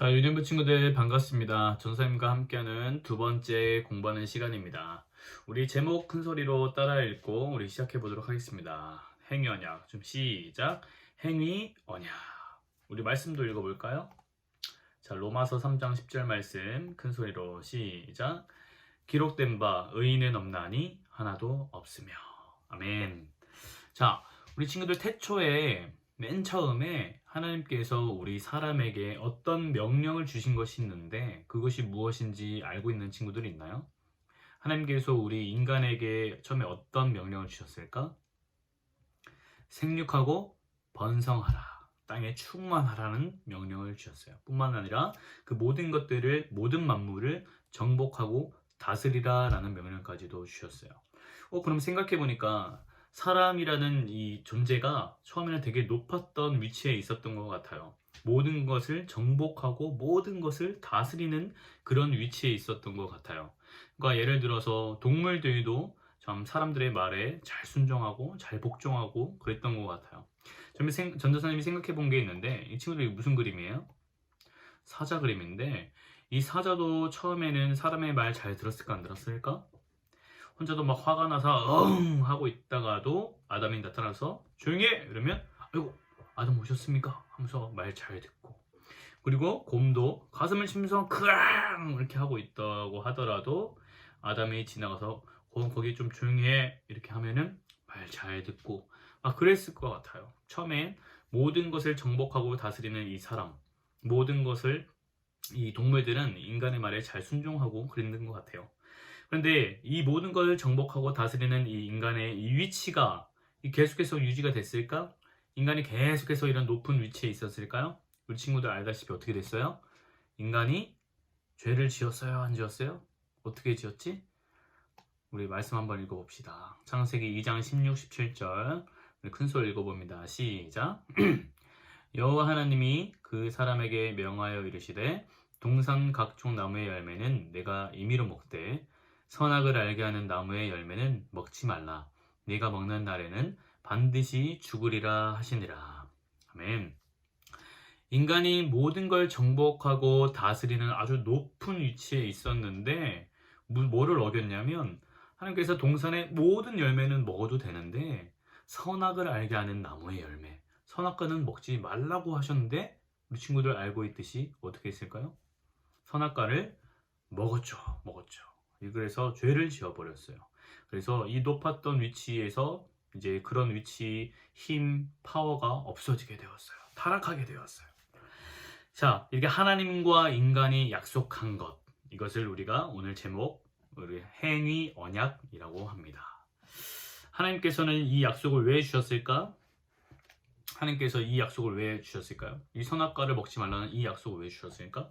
자, 유년부 친구들 반갑습니다. 전사님과 함께하는 두 번째 공부하는 시간입니다. 우리 제목 큰 소리로 따라 읽고 우리 시작해 보도록 하겠습니다. 행위 언약. 좀 시작. 행위 언약. 우리 말씀도 읽어 볼까요? 자, 로마서 3장 10절 말씀 큰 소리로 시작. 기록된 바 의인은 없나니 하나도 없으며. 아멘. 자, 우리 친구들 태초에 맨 처음에 하나님께서 우리 사람에게 어떤 명령을 주신 것이 있는데 그것이 무엇인지 알고 있는 친구들이 있나요? 하나님께서 우리 인간에게 처음에 어떤 명령을 주셨을까? 생육하고 번성하라. 땅에 충만하라는 명령을 주셨어요. 뿐만 아니라 그 모든 것들을 모든 만물을 정복하고 다스리라라는 명령까지도 주셨어요. 어 그럼 생각해 보니까 사람이라는 이 존재가 처음에는 되게 높았던 위치에 있었던 것 같아요. 모든 것을 정복하고 모든 것을 다스리는 그런 위치에 있었던 것 같아요. 그러니까 예를 들어서 동물들도 참 사람들의 말에 잘 순종하고 잘 복종하고 그랬던 것 같아요. 전도사님이 생각해 본 게 있는데 이 친구들이 무슨 그림이에요? 사자 그림인데 이 사자도 처음에는 사람의 말 잘 들었을까 안 들었을까? 혼자도 막 화가 나서 응 하고 있다가도 아담이 나타나서 조용히 해! 이러면 아이고 아담 오셨습니까? 하면서 말 잘 듣고. 그리고 곰도 가슴을 치면서 크랑 이렇게 하고 있다고 하더라도 아담이 지나가서 곰 거기 좀 조용히 해! 이렇게 하면은 말 잘 듣고. 아 그랬을 것 같아요. 처음엔 모든 것을 정복하고 다스리는 이 사람 모든 것을 이 동물들은 인간의 말에 잘 순종하고 그랬는 것 같아요 그런데 이 모든 걸 정복하고 다스리는 이 인간의 이 위치가 계속해서 유지가 됐을까? 인간이 계속해서 이런 높은 위치에 있었을까요? 우리 친구들 알다시피 어떻게 됐어요? 인간이 죄를 지었어요? 안 지었어요? 어떻게 지었지? 우리 말씀 한번 읽어봅시다. 창세기 2장 16, 17절 큰 소리 읽어봅니다. 시작 여호와 하나님이 그 사람에게 명하여 이르시되 동산 각종 나무의 열매는 내가 임의로 먹되 선악을 알게 하는 나무의 열매는 먹지 말라. 네가 먹는 날에는 반드시 죽으리라 하시니라. 아멘. 인간이 모든 걸 정복하고 다스리는 아주 높은 위치에 있었는데 뭐를 어겼냐면 하나님께서 동산의 모든 열매는 먹어도 되는데 선악을 알게 하는 나무의 열매 선악과는 먹지 말라고 하셨는데 우리 친구들 알고 있듯이 어떻게 했을까요? 선악과를 먹었죠 먹었죠 그래서 죄를 지어버렸어요. 그래서 이 높았던 위치에서 이제 그런 위치, 힘, 파워가 없어지게 되었어요. 타락하게 되었어요. 자, 이게 하나님과 인간이 약속한 것. 이것을 우리가 오늘 제목, 우리 행위 언약이라고 합니다. 하나님께서는 이 약속을 왜 주셨을까? 하나님께서 이 약속을 왜 주셨을까요? 이 선악과를 먹지 말라는 이 약속을 왜 주셨을까?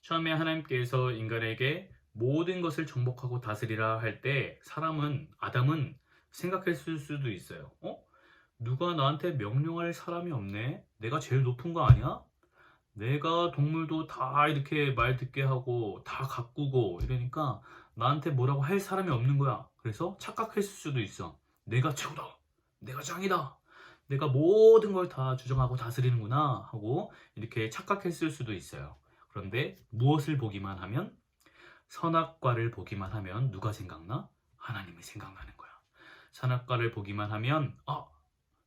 처음에 하나님께서 인간에게 모든 것을 정복하고 다스리라 할 때 사람은 아담은 생각했을 수도 있어요. 어? 누가 나한테 명령할 사람이 없네? 내가 제일 높은 거 아니야? 내가 동물도 다 이렇게 말 듣게 하고 다 가꾸고 이러니까 나한테 뭐라고 할 사람이 없는 거야. 그래서 착각했을 수도 있어. 내가 최고다. 내가 짱이다. 내가 모든 걸 다 주정하고 다스리는구나 하고 이렇게 착각했을 수도 있어요. 그런데 무엇을 보기만 하면 선악과를 보기만 하면 누가 생각나? 하나님이 생각나는 거야. 선악과를 보기만 하면 아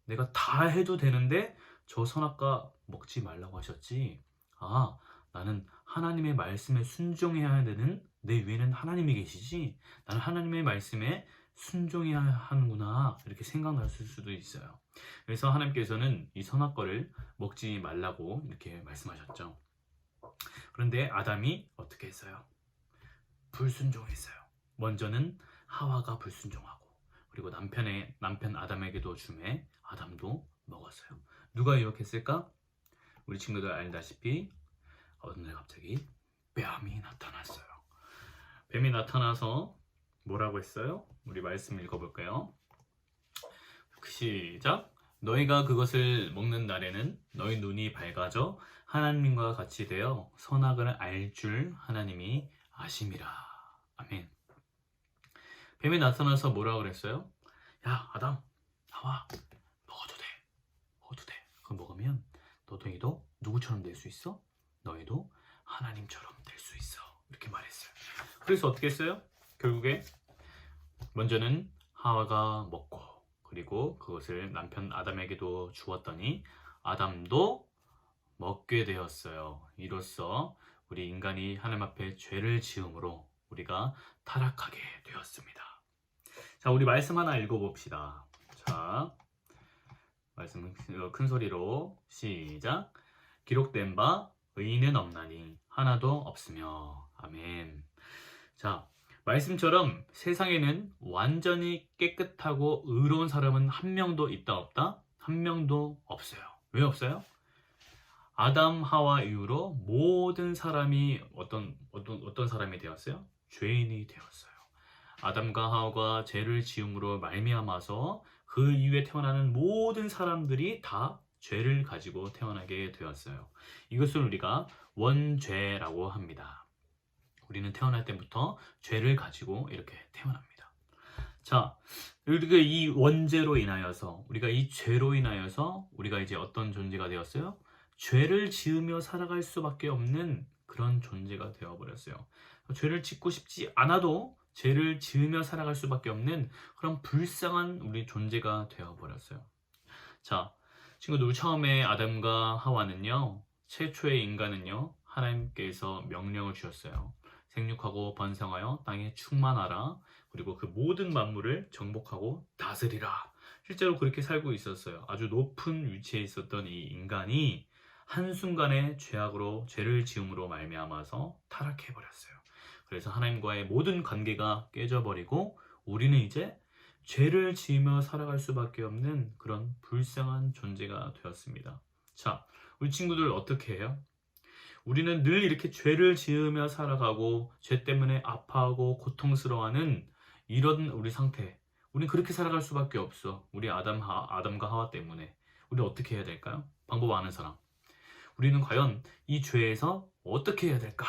내가 다 해도 되는데 저 선악과 먹지 말라고 하셨지. 아 나는 하나님의 말씀에 순종해야 되는 내 위에는 하나님이 계시지. 나는 하나님의 말씀에 순종해야 하는구나 이렇게 생각날 수도 있어요. 그래서 하나님께서는 이 선악과를 먹지 말라고 이렇게 말씀하셨죠. 그런데 아담이 어떻게 했어요? 불순종했어요. 먼저는 하와가 불순종하고 그리고 남편의 남편 아담에게도 주매 아담도 먹었어요. 누가 유혹했을까? 우리 친구들 알다시피 어느 날 갑자기 뱀이 나타났어요. 뱀이 나타나서 뭐라고 했어요? 우리 말씀 읽어볼까요? 시작. 너희가 그것을 먹는 날에는 너희 눈이 밝아져 하나님과 같이 되어 선악을 알 줄 하나님이 아심이라. 아멘. 뱀이 나타나서 뭐라 그랬어요? 야, 아담, 나와. 먹어도 돼. 먹어도 돼. 그거 먹으면 너도 이도 누구처럼 될 수 있어? 너희도 하나님처럼 될 수 있어. 이렇게 말했어요. 그래서 어떻게 했어요? 결국에 먼저는 하와가 먹고 그리고 그것을 남편 아담에게도 주었더니 아담도 먹게 되었어요. 이로써 우리 인간이 하나님 앞에 죄를 지음으로 우리가 타락하게 되었습니다. 자, 우리 말씀 하나 읽어봅시다. 자, 말씀 큰 소리로 시작. 기록된 바 의인은 없나니 하나도 없으며 아멘. 자, 말씀처럼 세상에는 완전히 깨끗하고 의로운 사람은 한 명도 있다 없다? 한 명도 없어요. 왜 없어요? 아담 하와 이후로 모든 사람이 어떤 어떤 어떤 사람이 되었어요? 죄인이 되었어요. 아담과 하와가 죄를 지음으로 말미암아서 그 이후에 태어나는 모든 사람들이 다 죄를 가지고 태어나게 되었어요. 이것을 우리가 원죄라고 합니다. 우리는 태어날 때부터 죄를 가지고 이렇게 태어납니다. 자, 우리가 이 원죄로 인하여서 우리가 이 죄로 인하여서 우리가 이제 어떤 존재가 되었어요? 죄를 지으며 살아갈 수밖에 없는 그런 존재가 되어버렸어요. 죄를 짓고 싶지 않아도 죄를 지으며 살아갈 수밖에 없는 그런 불쌍한 우리 존재가 되어버렸어요. 자, 친구들 처음에 아담과 하와는요, 최초의 인간은요, 하나님께서 명령을 주셨어요. 생육하고 번성하여 땅에 충만하라. 그리고 그 모든 만물을 정복하고 다스리라. 실제로 그렇게 살고 있었어요. 아주 높은 위치에 있었던 이 인간이 한순간에 죄악으로 죄를 지음으로 말미암아서 타락해 버렸어요. 그래서 하나님과의 모든 관계가 깨져버리고 우리는 이제 죄를 지으며 살아갈 수밖에 없는 그런 불쌍한 존재가 되었습니다. 자, 우리 친구들 어떻게 해요? 우리는 늘 이렇게 죄를 지으며 살아가고 죄 때문에 아파하고 고통스러워하는 이런 우리 상태. 우리는 그렇게 살아갈 수밖에 없어. 우리 아담, 하, 아담과 하와 때문에. 우리 어떻게 해야 될까요? 방법 아는 사람. 우리는 과연 이 죄에서 어떻게 해야 될까?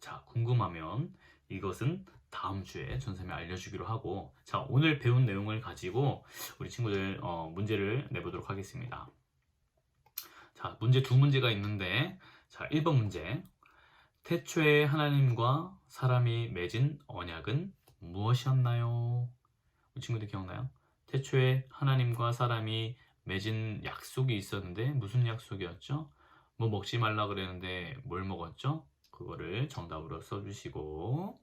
자, 궁금하면 이것은 다음 주에 전쌤이 알려주기로 하고 자, 오늘 배운 내용을 가지고 우리 친구들 어, 문제를 내보도록 하겠습니다. 자, 문제 두 문제가 있는데 자, 1번 문제. 태초에 하나님과 사람이 맺은 언약은 무엇이었나요? 우리 친구들 기억나요? 태초에 하나님과 사람이 맺은 약속이 있었는데 무슨 약속이었죠? 뭐 먹지 말라 그랬는데 뭘 먹었죠? 그거를 정답으로 써주시고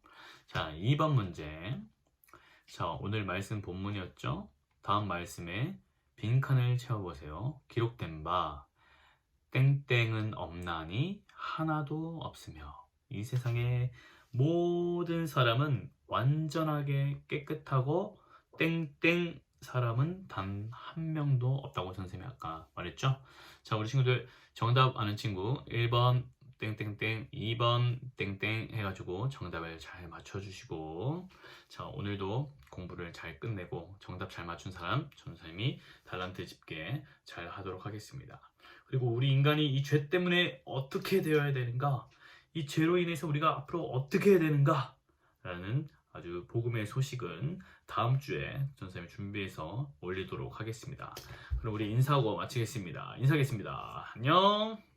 자 2번 문제 자 오늘 말씀 본문이었죠? 다음 말씀에 빈칸을 채워보세요 기록된 바 땡땡은 없나니 하나도 없으며 이 세상의 모든 사람은 완전하게 깨끗하고 땡땡 사람은 단 한 명도 없다고 선생님이 아까 말했죠? 자, 우리 친구들 정답 아는 친구 1번 땡땡땡 2번 땡땡 해가지고 정답을 잘 맞춰주시고 자 오늘도 공부를 잘 끝내고 정답 잘 맞춘 사람 전선생님이 달란트 집게 잘 하도록 하겠습니다. 그리고 우리 인간이 이 죄 때문에 어떻게 되어야 되는가 이 죄로 인해서 우리가 앞으로 어떻게 해야 되는가 라는 아주 복음의 소식은 다음 주에 전선생님이 준비해서 올리도록 하겠습니다. 그럼 우리 인사하고 마치겠습니다. 인사하겠습니다. 안녕